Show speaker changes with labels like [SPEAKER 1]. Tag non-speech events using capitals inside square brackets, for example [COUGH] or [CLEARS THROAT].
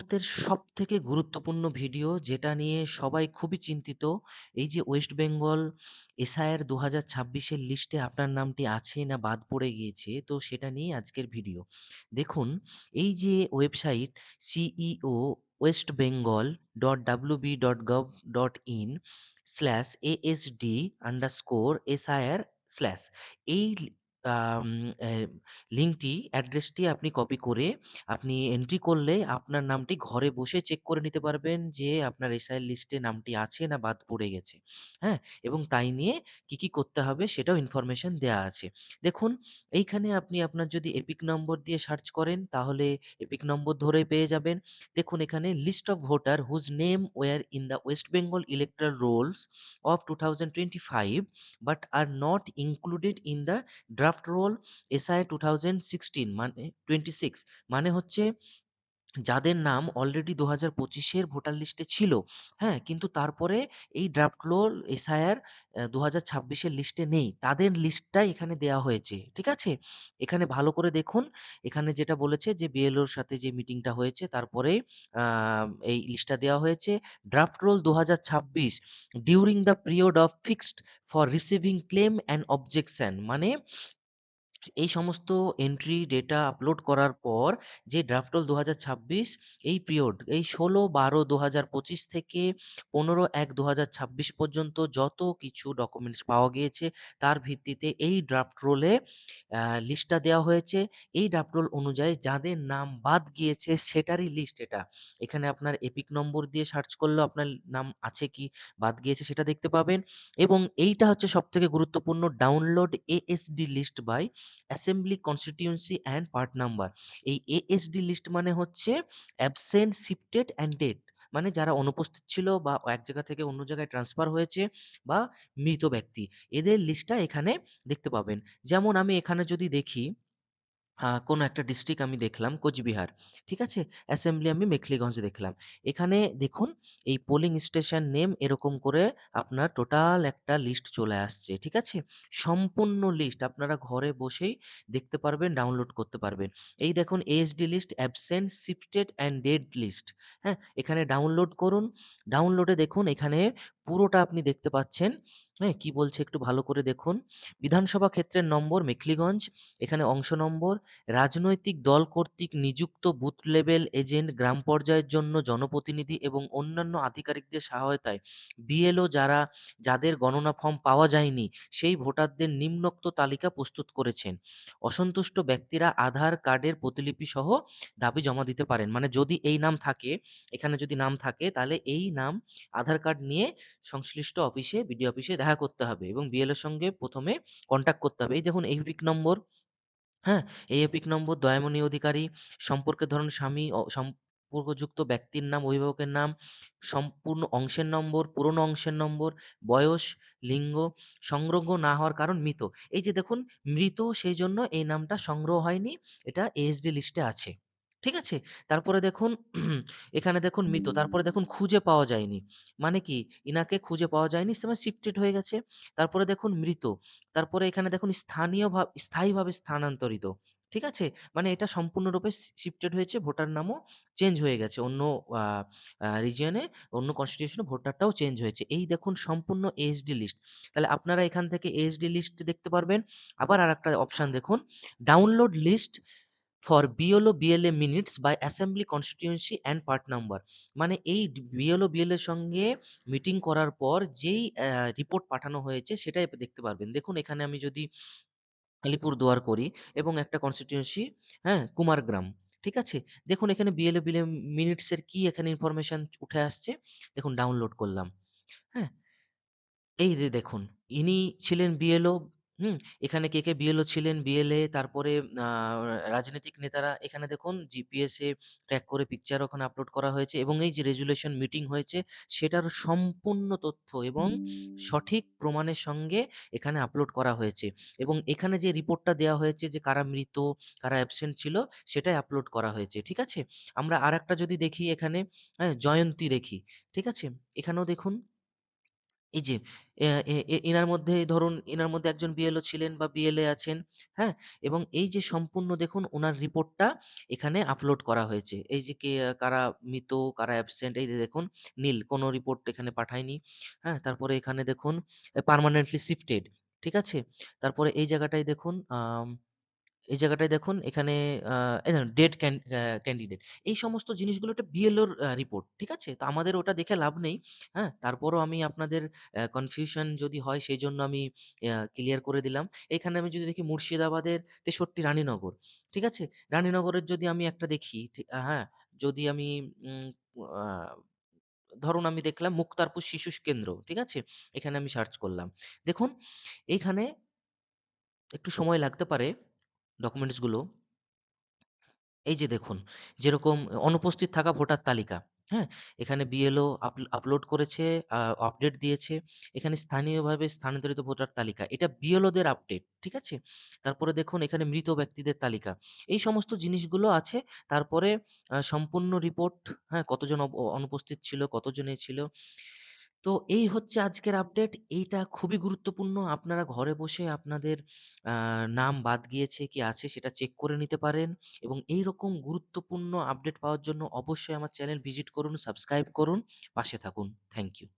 [SPEAKER 1] মুহূর্তের সবথেকে গুরুত্বপূর্ণ ভিডিও যেটা নিয়ে সবাই খুবই চিন্তিত। এই যে ওয়েস্ট বেঙ্গল এসআইআর ২০২৬ এর লিস্টে আপনার নামটি আছে না বাদ পড়ে গিয়েছে, তো সেটা নিয়েই আজকের ভিডিও। দেখুন এই যে website CEO west Bengal dot W B dot gov dot in slash ASD underscore SIR slash এই লিঙ্কটি অ্যাড্রেসটি আপনি কপি করে আপনি এন্ট্রি করলে আপনার নামটি ঘরে বসে চেক করে নিতে পারবেন যে আপনার এসআইআর লিস্টে নামটি আছে না বাদ পড়ে গেছে। হ্যাঁ? এবং তাই নিয়ে কি, কি করতে হবে সেটাও ইনফরমেশন দেয়া আছে। দেখুন এইখানে আপনি আপনার যদি এপিক নম্বর দিয়ে সার্চ করেন তাহলে এপিক নম্বর ধরে পেয়ে যাবেন। দেখুন এখানে list of voter whose name were in the West Bengal electoral rolls of 2025 but are not included in the draft roll SI 2016 মানে 26 মানে হচ্ছে যাদের নাম অলরেডি ২০২৫ পঁচিশের ভোটার লিস্টে ছিল, হ্যাঁ? কিন্তু তারপরে এই ড্রাফট রোল এসআইআর অ্যা ২০২৬ এর লিস্টে নেই। তাদের লিস্টটাই এখানে দেয়া হয়েছে। ঠিক আছে? এখানে ভালো করে দেখুন। এখানে যেটা বলেছে যে বিএলওর সাথে যে মিটিংটা হয়েছে তারপরে এই লিস্টটা দেওয়া হয়েছে। Draft roll ২০২৬ during the period of fixed for receiving claim and objection মানে এই সমস্ত এন্ট্রি ডেটা আপলোড করার পর, যে ড্রাফট ২০২৬ এই পিরিয়ড এই ১৬/১২/২০২৫ থেকে ১৫/১/২০২৬ পর্যন্ত যত কিছু ডকুমেন্টস পাওয়া গিয়েছে, তার ভিত্তিতে এই ড্রাফট রোলে লিস্টটা দেওয়া হয়েছে। এই ড্রাফট রোল অনুযায়ী যাদের নাম বাদ গিয়েছে, সেটারই লিস্ট এটা। এখানে আপনার এপিক নম্বর দিয়ে সার্চ করলেও আপনার নাম আছে কি, বাদ গিয়েছে সেটা দেখতে পাবেন এবং এইটা হচ্ছে সবথেকে গুরুত্বপূর্ণ download ASD list by assembly constituency and part number. এই এএসডি লিস্ট মানে হচ্ছে অ্যাবসেন্ট, শিফটেড অ্যান্ড ডেড। মানে যারা অনুপস্থিত ছিল বা এক জায়গা থেকে অন্য জায়গায় ট্রান্সফার হয়েছে বা মৃত ব্যক্তি। এদের লিস্টটা এখানে দেখতে পাবেন। যেমন আমি এখানে যদি দেখি আ কোনো একটা ডিস্ট্রিক্ট আমি দেখলাম কোচবিহার। ঠিক আছে? অ্যাসেম্বলি আমি মেখলিগঞ্জ দেখলাম। এখানে দেখুন এই পোলিং স্টেশন নেম এরকম করে আপনার টোটাল একটা লিস্ট চলে আসছে। ঠিক আছে? সম্পূর্ণ লিস্ট আপনারা ঘরে বসেই দেখতে পারবেন, ডাউনলোড করতে পারবেন। এই দেখুন ASD list absent, shifted and dead list. হ্যাঁ? এখানে ডাউনলোড করুন। ডাউনলোডে দেখুন এখানে পুরোটা আপনি দেখতে পাচ্ছেন। হ্যাঁ? কি বলছে একটু ভালো করে দেখুন। বিধানসভা ক্ষেত্রের নম্বর মেখলিগঞ্জ। এখানে অংশ নম্বর রাজনৈতিক দল কর্তৃক নিযুক্ত বুথ লেভেল এজেন্ট গ্রাম পর্যায়ের জন্য জনপ্রতিনিধি এবং অন্যান্য আধিকারিকদের সহায়তায় বিএলও যারা যাদের গণনা ফর্ম পাওয়া যায়নি সেই ভোটারদের নিম্নোক্ত তালিকা প্রস্তুত করেছেন। অসন্তুষ্ট ব্যক্তিরা আধার কার্ডের প্রতিলিপি সহ দাবি জমা দিতে পারেন। মানে যদি এই নাম থাকে, এখানে যদি নাম থাকে তাহলে এই নাম আধার কার্ড নিয়ে সংশ্লিষ্ট অফিসে বিডিও অফিসে দেখা করতে হবে এবং বিএলওর সঙ্গে ১ম এ কনট্যাক্ট করতে হবে। এই দেখুন এপিক নম্বর হ্যাঁ? এই এপিক নম্বর দয়ামণি অধিকারী, সম্পর্কে ধরুন স্বামী সম্পর্কযুক্ত ব্যক্তির নাম, অভিভাবকের নাম, সম্পূর্ণ অংশের নম্বর, পুরনো অংশের নম্বর, বয়স, লিঙ্গ, সংগ্রহ না হওয়ার কারণ মৃত। এই যে দেখুন মৃত সেই জন্য এই নামটা সংগ্রহ হয়নি। এটা এএসডি লিস্টে আছে। ঠিক আছে? তারপরে দেখুন [CLEARS THROAT] এখানে দেখুন মৃত। তারপরে দেখুন খুঁজে পাওয়া যায়নি। মানে কি? ইনাকে খুঁজে পাওয়া যায়নি সে মানে শিফটেড হয়ে গেছে। তারপরে দেখুন মৃত। তারপরে এখানে দেখুন স্থানীয় ভাব স্থায়ীভাবে স্থানান্তরিত। ঠিক আছে? মানে এটা সম্পূর্ণরূপে শি শিফটেড হয়েছে, ভোটার নামও চেঞ্জ হয়ে গেছে। অন্য আ আ রিজিয়ন এ অন্য কনস্টিটিউশন এ ভোটারটাও চেঞ্জ হয়েছে। এই দেখুন সম্পূর্ণ এএসডি লিস্ট। তাহলে আপনারা এখান থেকে এএসডি লিস্ট দেখতে পারবেন। আবার আরেকটা অপশন দেখুন, download list for BLO, BLA minutes by assembly constituency and part number. মানে এই বিএলও, বিএলএর সঙ্গে মিটিং করার পর যেই রিপোর্ট পাঠানো হয়েছে সেটাই দেখতে পারবেন। দেখুন এখানে আমি যদি আলিপুরদুয়ার করি এবং একটা কনস্টিটিউয়েন্সি, হ্যাঁ? কুমারগ্রাম। ঠিক আছে? দেখুন এখানে বিএলও, বিএলএ মিনিটস এর কি এখানে ইনফরমেশন উঠে আসছে। দেখুন ডাউনলোড করলাম। হ্যাঁ? এই দেখুন, ইনি ছিলেন বিএলও, হুম? এখানে কে, কে বিএলও ছিলেন, বিএলএ তারপরে রাজনৈতিক নেতারা এখানে দেখুন জিপিএস এ ট্র্যাক করে পিকচার ওখানে আপলোড করা হয়েছে এবং এই যে রেজুলেশন মিটিং হয়েছে সেটার সম্পূর্ণ তথ্য এবং সঠিক প্রমাণের সঙ্গে এখানে আপলোড করা হয়েছে এবং এখানে যে রিপোর্টটা দেওয়া হয়েছে যে কারা মৃত, কারা অ্যাবসেন্ট ছিল সেটাই আপলোড করা হয়েছে। ঠিক আছে? আমরা আরেকটা যদি দেখি এখানে, হ্যাঁ? জয়ন্তী দেখি। ঠিক আছে? এখানেও দেখুন এই যে এনার মধ্যে ধরুন এনার মধ্যে একজন বিএলও ছিলেন বা বিএলএ আছেন, হ্যাঁ? এবং এই যে সম্পূর্ণ দেখুন উনার রিপোর্টটা এখানে আপলোড করা হয়েছে। এই যে কে কারা মৃত, কারা অ্যাবসেন্ট এই যে দেখুন নীল কোনো রিপোর্ট এখানে পাঠায়নি। হ্যাঁ? তারপরে এখানে দেখুন এ পার্মানেন্টলি শিফটেড। ঠিক আছে? তারপরে এই জায়গাটায় দেখুন এই জায়গাটায় দেখুন এখানে দেখুন ডেড ক্যান ক্যান্ডিডেট। এই সমস্ত জিনিসগুলো একটা বিএলওর রিপোর্ট। ঠিক আছে? তো আমাদের ওটা দেখে লাভ নেই। হ্যাঁ? তারপরও আমি আপনাদের কনফিউশন যদি হয় সেই জন্য আমি ক্লিয়ার করে দিলাম। এখানে আমি যদি দেখি মুর্শিদাবাদের ৬৩ রানীনগর। ঠিক আছে? রানীনগরের যদি আমি একটা দেখি ঠি আ হ্যাঁ, যদি আমি ধরুন আমি দেখলাম মুক্তারপুর শিশু কেন্দ্র। ঠিক আছে? এখানে আমি সার্চ করলাম। দেখুন এইখানে একটু সময় লাগতে পারে ডকুমেন্টসগুলো এই যে দেখুন, যেরকম অনুপস্থিত থাকা ভোটার তালিকা, হ্যাঁ? এখানে বিএলও আপল আপলোড করেছে, আপডেট দিয়েছে। এখানে স্থানীয়ভাবে স্থানান্তরিত ভোটার তালিকা। এটা বিএলওদের আপডেট, ঠিক আছে? তারপরে দেখুন এখানে মৃত ব্যক্তিদের তালিকা। এই সমস্ত জিনিসগুলো আছে। তারপরে সম্পূর্ণ রিপোর্ট, হ্যাঁ? কতজন অনুপস্থিত ছিল, কতজন ছিল। তো এই হচ্ছে আজকের আপডেট। এইটা খুবই গুরুত্বপূর্ণ। আপনারা ঘরে বসে আপনাদের নাম বাদ গিয়েছে কি আছে সেটা চেক করে নিতে পারেন এবং এইরকম গুরুত্বপূর্ণ আপডেট পাওয়ার জন্য অবশ্যই আমার চ্যানেল ভিজিট করুন, সাবস্ক্রাইব করুন, পাশে থাকুন। Thank you.